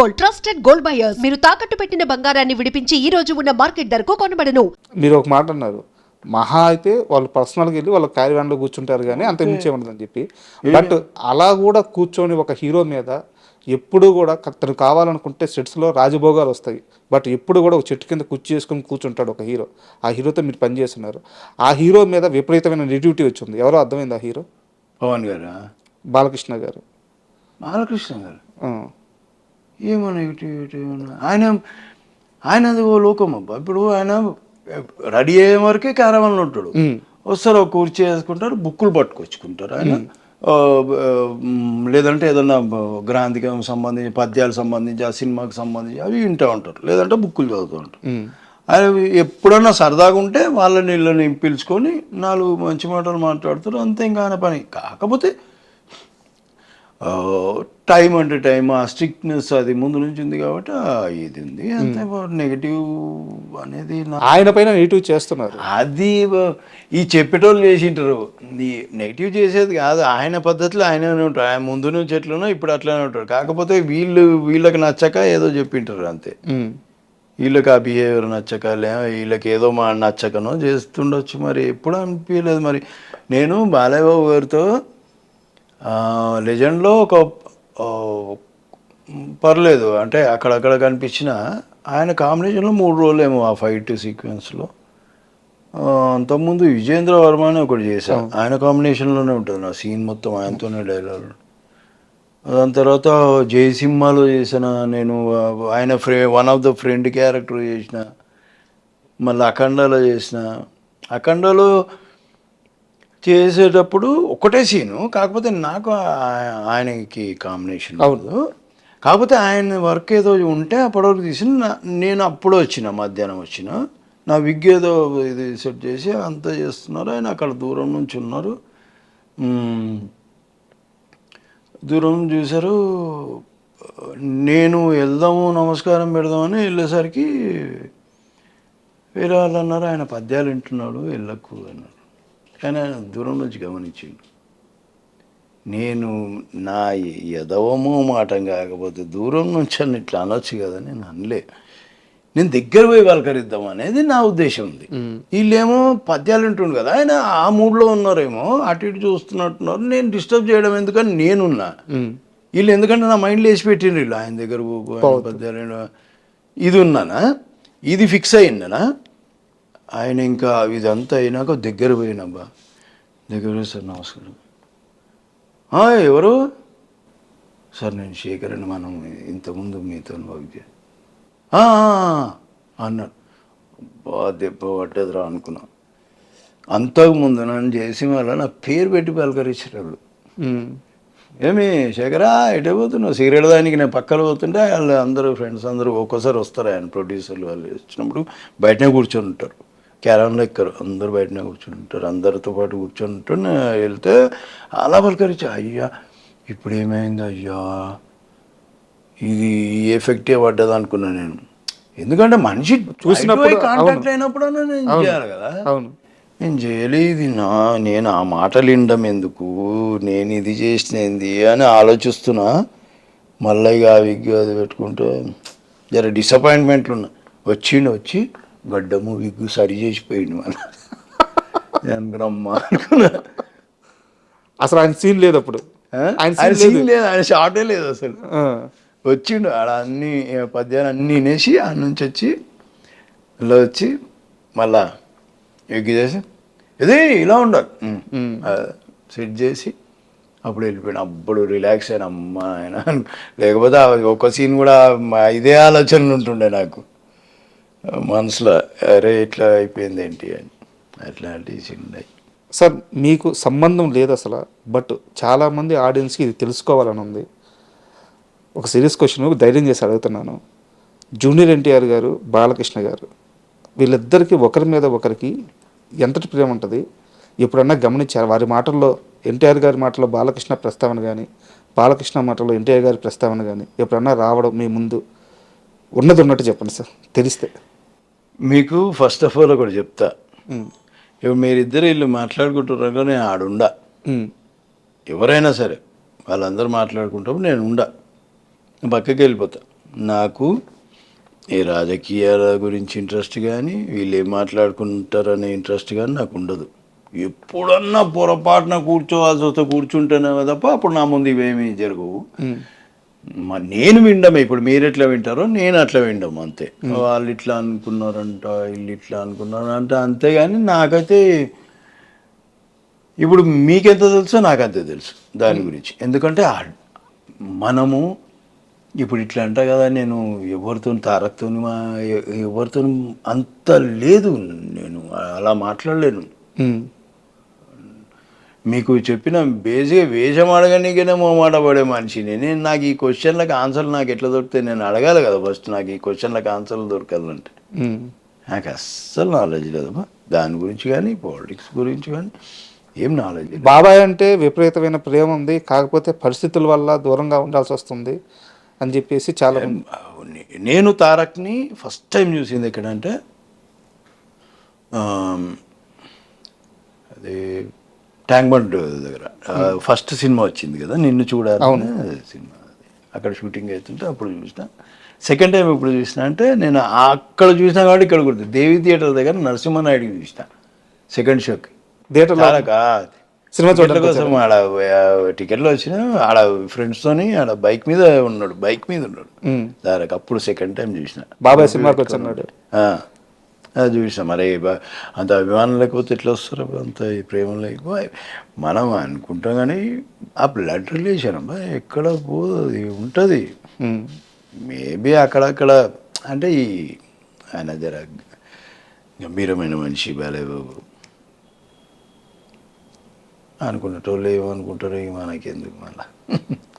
Gold trusted gold buyers. మీరు తాకట్టు పెట్టిన బంగారాన్ని విడిపించి ఈ రోజు ఉన్న మార్కెట్ ధరకు కొనబడను. మీరు ఒక మాట అన్నారు. మహా అయితే వాళ్ళు పర్సనల్గా వెళ్ళి వాళ్ళ క్యారీవాన్లో కూర్చుంటారు కానీ అంత మించి ఉండదని చెప్పి. బట్ అలా కూడా కూర్చొని ఒక హీరో మీద ఎప్పుడు కూడా తను కావాలనుకుంటే సెట్స్లో రాజభోగాలు వస్తాయి. బట్ ఎప్పుడు కూడా ఒక చెట్టు కింద కుర్చీ చేసుకొని కూర్చుంటాడు ఒక హీరో. ఆ హీరోతో మీరు పనిచేస్తున్నారు ఆ హీరో మీద విపరీతమైన నెగిటివిటీ వచ్చింది ఎవరో అర్థమైంది ఆ హీరో? పవన్ గారా? బాలకృష్ణ గారు. బాలకృష్ణ గారు. ఏమన్నా ఇటు ఇటు ఏమన్నా ఆయన ఆయన అది ఓ లోకం అబ్బా. ఇప్పుడు ఆయన రెడీ అయ్యే వరకే క్యారవన్లో ఉంటాడు. వస్తారు ఒక కుర్చీ వేసుకుంటారు బుక్కులు పట్టుకొచ్చుకుంటారు ఆయన లేదంటే ఏదన్నా గ్రాంధికం సంబంధించి పద్యాలకు సంబంధించి ఆ సినిమాకి సంబంధించి అవి వింటూ ఉంటారు లేదంటే బుక్కులు చదువుతూ ఉంటారు. ఆయన ఎప్పుడన్నా సరదాగా ఉంటే వాళ్ళని వీళ్ళని పిలుచుకొని నాలుగు మంచి మాటలు మాట్లాడుతారు అంతే ఇంకా ఆయన పని. కాకపోతే టైం అంటే టైం ఆ స్ట్రిక్ట్నెస్ అది ముందు నుంచి ఉంది కాబట్టి ఇది ఉంది. అంతే నెగిటివ్ అనేది ఆయన పైన నెగిటివ్ చేస్తున్నారు. అది ఈ చెప్పేటోళ్ళు చేసింటారు. నెగిటివ్ చేసేది కాదు ఆయన పద్ధతిలో ఆయననే ఉంటారు ఆయన ముందు నుంచి ఎట్లనో ఇప్పుడు అట్లనే ఉంటారు కాకపోతే వీళ్ళు వీళ్ళకి నచ్చక ఏదో చెప్పింటారు అంతే. ఉమ్. వీళ్ళకి ఆ బిహేవియర్ నచ్చక లే వీళ్ళకి ఏదో మా నచ్చకనో చేస్తుండొచ్చు మరి. ఎప్పుడు అనిపించలేదు మరి. నేను బాలయ్యబాబు గారితో లెజెండ్లో ఒక పర్లేదు. అంటే అక్కడక్కడ కనిపించిన ఆయన కాంబినేషన్లో మూడు రోజులు ఏమో ఆ ఫైట్ సీక్వెన్స్లో. అంతకుముందు విజేంద్ర వర్మ అని ఒకటి చేశాను ఆయన కాంబినేషన్లోనే ఉంటుంది. నా సీన్ మొత్తం ఆయనతోనే డైలాగ్ దాని తర్వాత జయసింహాలో చేసిన నేను ఆయన ఫ్రె one of the friend character చేసిన మళ్ళీ అఖండాలో చేసిన. అఖండాలో చేసేటప్పుడు ఒకటే సీను కాకపోతే నాకు ఆయనకి కాంబినేషన్ అవును. కాకపోతే ఆయన వర్క్ ఏదో ఉంటే అప్పటివరకు తీసి నేను అప్పుడు వచ్చిన మధ్యాహ్నం వచ్చిన. నా విగ్ ఏదో ఇది సెట్ చేసి అంతా చేస్తున్నారు. ఆయన అక్కడ దూరం నుంచి ఉన్నారు. దూరం చూశారు. నేను వెళ్దాము నమస్కారం పెడదామని వెళ్ళేసరికి వేరే వాళ్ళు అన్నారు ఆయన పద్యాలు వింటున్నాడు వెళ్ళకు అన్నారు కానీ ఆయన దూరం నుంచి గమనించిండు. నేను నా ఎదవమో మాటం కాకపోతే దూరం నుంచి అని ఇట్లా అనొచ్చు కదా నేను అనలే. నేను దగ్గర పోయి పలకరిద్దాం అనేది నా ఉద్దేశం ఉంది. వీళ్ళేమో పద్యాలు వింటుండు కదా ఆయన ఆ మూడ్లో ఉన్నారేమో అటు ఇటు చూస్తున్నట్టున్నారు నేను డిస్టర్బ్ చేయడం ఎందుకని నేనున్నా. వీళ్ళు ఎందుకంటే నా మైండ్లో వేసి పెట్టిండ్రు వీళ్ళు ఆయన దగ్గర పద్యాలు. ఇది ఉన్నానా? ఇది ఫిక్స్ అయిందనా? ఆయన ఇంకా ఇదంతా అయినాక దగ్గర పోయినబ్బా. దగ్గర పోయి సార్ నమస్కారం. "ఆ, ఎవరు? సార్ నేను శేఖర్ అని మనం ఇంతకుముందు మీతో వర్క్ చే "ఆ, ఆ, ఆ," అన్నాడు. బా దెబ్బ పట్టదురా అనుకున్నా. అంతకుముందు నన్ను చేసి మళ్ళీ నా పేరు పెట్టి పలకరించేటోళ్ళు. ఉమ్. ఏమి శేఖరా ఎటే పోతున్నావు? సిగరెట్ దానికి నేను పక్కన పోతుంటే వాళ్ళు అందరూ ఫ్రెండ్స్ అందరూ ఒక్కోసారి వస్తారు ఆయన ప్రొడ్యూసర్లు వాళ్ళు వచ్చినప్పుడు బయటనే కూర్చొని ఉంటారు. క్యారన్లో ఎక్కరు. అందరూ బయటనే కూర్చొని ఉంటారు అందరితో పాటు కూర్చొని ఉంటారు నేను వెళ్తే అలా పలకరించి అయ్యా ఇప్పుడు ఏమైంది? అయ్యా ఇది ఎఫెక్టే పడ్డది అనుకున్నా నేను. ఎందుకంటే మనిషి చూసినప్పుడు కాంటాక్ట్. అయినప్పుడు నేను. చేయాలి కదా. నేను చేయలేదు నా నేను ఆ మాటలు వినడం ఎందుకు? నేను ఇది చేసినది అని ఆలోచిస్తున్నా. మళ్ళీ ఇక విగ్ అది పెట్టుకుంటే జర డిసప్పాయింట్మెంట్లు ఉన్నా. వచ్చిండు వచ్చి గడ్డము విగ్గు సరి చేసిపోయిండు మన అనుకున్నమ్మా అనుకున్నా. అసలు ఆయన సీన్ లేదు అప్పుడు. ఆ? ఆయన సీన్ లేదు. ఆయన షార్టే లేదు అసలు. ఆ. వచ్చిండు ఆడ అన్ని పద్యాలు అన్నీ వినేసి ఆడ నుంచి వచ్చి ఇలా వచ్చి మళ్ళా ఎగ్గి చేసి ఇదే ఇలా ఉండాలి. సెట్ చేసి అప్పుడు వెళ్ళిపోయాను. అప్పుడు రిలాక్స్ అయిన అమ్మ ఆయన. లేకపోతే ఆ ఒక సీన్ కూడా ఇదే ఆలోచనలు ఉంటుండే నాకు. మనసులో అరే ఇట్లా అయిపోయింది ఏంటి? అని. అట్లాంటి సార్ మీకు సంబంధం లేదు అసలు బట్ చాలామంది ఆడియన్స్కి ఇది తెలుసుకోవాలని ఉంది. ఒక సీరియస్ క్వశ్చన్ ధైర్యం చేసి అడుగుతున్నాను. జూనియర్ ఎన్టీఆర్ గారు బాలకృష్ణ గారు వీళ్ళిద్దరికీ ఒకరి మీద ఒకరికి ఎంతటి ప్రేమ ఉంటుంది? ఎప్పుడన్నా గమనించారు? వారి మాటల్లో ఎన్టీఆర్ గారి మాటల్లో బాలకృష్ణ ప్రస్తావన కానీ బాలకృష్ణ మాటల్లో ఎన్టీఆర్ గారి ప్రస్తావన కానీ ఎప్పుడన్నా రావడం మీ ముందు ఉన్నది ఉన్నట్టు చెప్పండి సార్. తెలిస్తే. మీకు ఫస్ట్ ఆఫ్ ఆల్ ఒకటి చెప్తా. ఇప్పుడు మీరిద్దరు వీళ్ళు మాట్లాడుకుంటున్నారో నేను ఆడుండా. ఎవరైనా సరే వాళ్ళందరూ మాట్లాడుకుంటాము నేను ఉండా. పక్కకి వెళ్ళిపోతా. నాకు ఈ రాజకీయాల గురించి ఇంట్రెస్ట్ కానీ వీళ్ళు ఏం మాట్లాడుకుంటారనే ఇంట్రెస్ట్ కానీ నాకు ఉండదు. ఎప్పుడన్నా పొరపాటున కూర్చోవాల్సి వస్తే కూర్చుంటేనే తప్ప అప్పుడు నా ముందు ఇవేమీ జరగవు. నేను వినడమే ఇప్పుడు మీరు ఎట్లా వింటారో నేను అట్లా వినడం అంతే. వాళ్ళు ఇట్లా అనుకున్నారంట వీళ్ళు ఇట్లా అనుకున్నారంట అంతేగాని నాకైతే ఇప్పుడు మీకెంత తెలుసో నాకంతే తెలుసు దాని గురించి. ఎందుకంటే మనము ఇప్పుడు ఇట్లా అంట కదా నేను ఎవరితో తారక్తో ఎవరితో అంత లేదు నేను అలా మాట్లాడలేను. మీకు చెప్పిన బేసిక్గా వేషం అడగనీకనే మాట పడే మనిషిని. నేను నాకు ఈ క్వశ్చన్లకు ఆన్సర్లు నాకు ఎట్లా దొరుకుతాయి నేను అడగాలి కదా ఫస్ట్ నాకు ఈ క్వశ్చన్లకు ఆన్సర్లు దొరకాలంటే. నాకు అస్సలు నాలెడ్జ్ లేదమ్మా. దాని గురించి కానీ పాలిటిక్స్ గురించి కానీ ఏం నాలెడ్జ్ లేదు. బాబాయ్ అంటే విపరీతమైన ప్రేమ ఉంది. కాకపోతే పరిస్థితుల వల్ల దూరంగా ఉండాల్సి వస్తుంది అని చెప్పేసి చాలా నేను తారక్ని ఫస్ట్ టైం చూసింది ఎక్కడంటే ట్యాంక్ బండ్ దగ్గర. ఫస్ట్ సినిమా వచ్చింది కదా నిన్ను చూడాలి సినిమా. అక్కడ షూటింగ్ అవుతుంటే అప్పుడు చూసిన. సెకండ్ టైం ఎప్పుడు చూసిన అంటే నేను అక్కడ చూసినా కాబట్టి ఇక్కడ గుర్తు. దేవి థియేటర్ దగ్గర నరసింహనాయుడికి చూసిన. సెకండ్ షోకి థియేటర్లో తారక సినిమా చూడడానికి కోసం ఆడ టికెట్లు వచ్చిన ఆడ ఫ్రెండ్స్ తోని ఆడ బైక్ మీద ఉన్నాడు. బైక్ మీద ఉన్నాడు. ఉమ్. దానికి అప్పుడు సెకండ్ టైం చూసిన. బాబాయ్ సినిమాకి ఆ, అది మరి బా- అంత అభిమానం లేకపోతే ఎట్లా వస్తారు? అంత ఈ ప్రేమ లేకపోతే మనం అనుకుంటాం కానీ ఆ బ్లడ్ రిలేషన్ అబ్బా ఎక్కడ పోదు అది ఉంటుంది. మేబీ అక్కడక్కడ అంటే ఈ ఆయన జర గంభీరమైన మనిషి బాలేబాబు అనుకున్నటోళ్ళు ఏమనుకుంటారో మనకెందుకు మళ్ళా?